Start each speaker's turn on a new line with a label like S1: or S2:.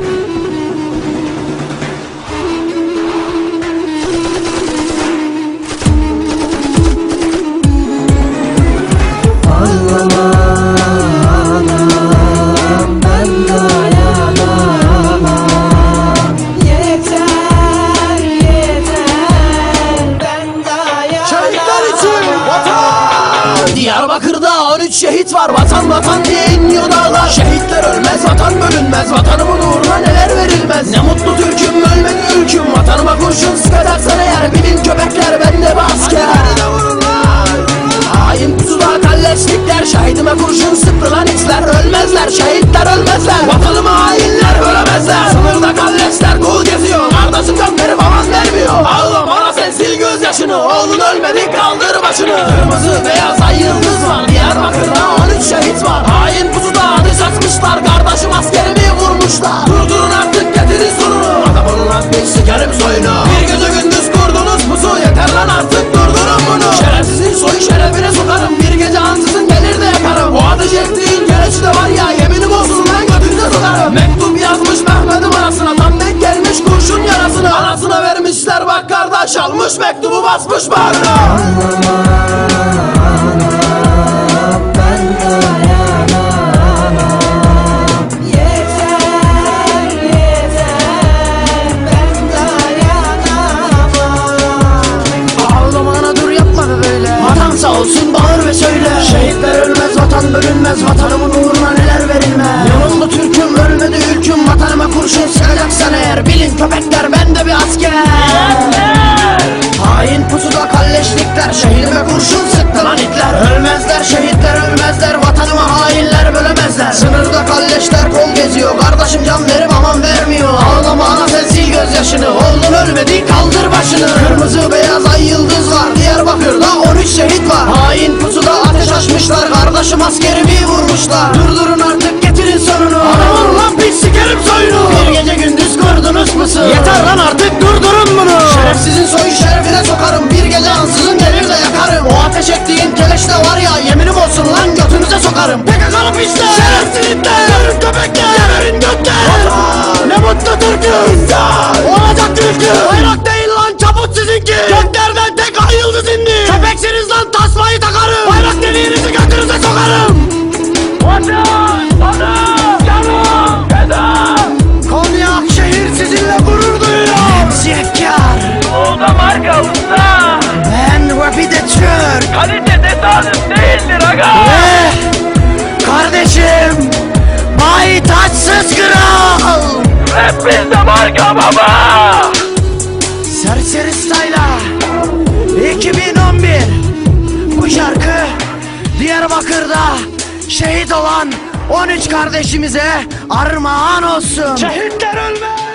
S1: Thank you. Diyarbakır'da 13 şehit var. Vatan vatan diye inliyor dağlar. Şehitler ölmez vatan bölünmez. Vatanımın uğruna neler verilmez? Ne mutlu Türk'üm ölmedi ülküm. Vatanıma kurşun sıkarsan eğer Bilin köpekler ben de bir asker. Hain pusuda kalleşlikler. Şehidime kurşun sıktı lan hisler Ölmezler. Şehitler ölmezler. Vatanıma hainler bölemezler Sınırda kalleşler kul geziyor. Kardeşim gönderi babam vermiyor. Ağlama ana sen sil gözyaşını. Oğlun ölmedi başını Kırmızı beyaz ay bak kardeş Almış mektubu basmış bağrına kalleşlikler Şehidime kurşun sıktı lan itler Ölmezler şehitler ölmezler. Vatanıma hainler bölemezler. Sınırda kalleşler kol geziyor. Kardeşim can verip aman vermiyor. Ağlama ana sen sil gözyaşını. Oğlun ölmedi kaldır başını. Kırmızı beyaz ay yıldız var. Diyarbakır'da 13 şehit var. Hain pusuda ateş açmışlar. Kardeşim askerimi vurmuşlar. Durdurun artık getirin sonunu. Adamın lan pis sikerim soyunu. Bir gece gündüz kurdunuz musun? Yeter lan artık durdurun bunu. Şerefsizin soyu şerefine sokarım keleşte var ya Yeminim olsun lan götünüze sokarım. PKK'lı pisler Şerefsiz itler Yarın köpekler Türk
S2: Kalite tesadüf değildir aga.
S1: Eh, Kardeşim. Bay Taçsız Kral.
S2: Rap bizde marka baba.
S1: Serseri Style'a 2011 Bu şarkı Diyarbakır'da şehit olan 13 kardeşimize armağan olsun. Şehitler ölmez